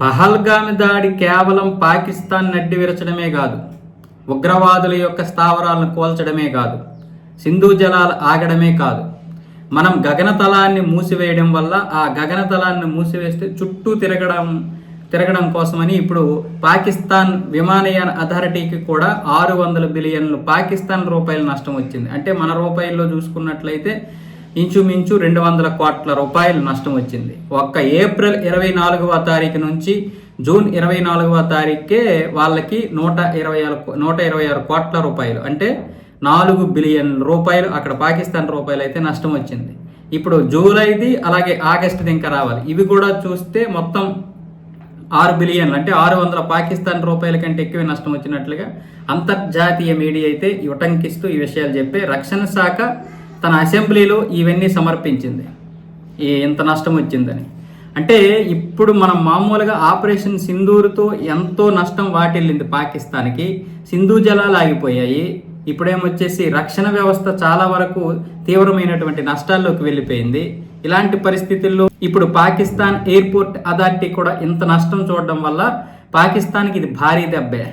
పహల్గామి దాడి కేవలం పాకిస్తాన్ నడ్డి విరచడమే కాదు ఉగ్రవాదుల యొక్క స్థావరాలను కోల్చడమే కాదు సింధు జలాలు ఆగడమే కాదు. మనం గగనతలాన్ని మూసివేయడం వల్ల ఆ గగనతలాన్ని మూసివేస్తే చుట్టూ తిరగడం తిరగడం కోసమని ఇప్పుడు పాకిస్తాన్ విమానయాన అథారిటీకి కూడా ఆరు వందల బిలియన్లు పాకిస్తాన్ రూపాయల నష్టం వచ్చింది. అంటే మన రూపాయల్లో చూసుకున్నట్లయితే ఇంచుమించు రెండు వందల కోట్ల రూపాయలు నష్టం వచ్చింది. ఒక్క ఏప్రిల్ ఇరవై నాలుగవ తారీఖు నుంచి జూన్ ఇరవై నాలుగవ తారీఖుకే వాళ్ళకి నూట ఇరవై ఆరు నూట ఇరవై ఆరు కోట్ల రూపాయలు. అంటే నాలుగు బిలియన్ రూపాయలు అక్కడ పాకిస్తాన్ రూపాయలు అయితే నష్టం వచ్చింది. ఇప్పుడు జూలైది అలాగే ఆగస్టుది ఇంకా రావాలి. ఇవి కూడా చూస్తే మొత్తం ఆరు బిలియన్లు అంటే ఆరు వందల పాకిస్తాన్ రూపాయల కంటే ఎక్కువ నష్టం వచ్చినట్లుగా అంతర్జాతీయ మీడియా అయితే ఉటంకిస్తూ ఈ విషయాలు చెప్పి రక్షణ శాఖ తన అసెంబ్లీలో ఇవన్నీ సమర్పించింది. ఇంత నష్టం వచ్చిందని. అంటే ఇప్పుడు మనం మామూలుగా ఆపరేషన్ సింధూరుతో ఎంతో నష్టం వాటిల్లింది పాకిస్తాన్కి. సింధు జలాలు ఆగిపోయాయి. ఇప్పుడేమొచ్చేసి రక్షణ వ్యవస్థ చాలా వరకు తీవ్రమైనటువంటి నష్టాల్లోకి వెళ్ళిపోయింది. ఇలాంటి పరిస్థితుల్లో ఇప్పుడు పాకిస్తాన్ ఎయిర్పోర్ట్ అథారిటీ కూడా ఇంత నష్టం చూడడం వల్ల పాకిస్తాన్కి ఇది భారీ దెబ్బే.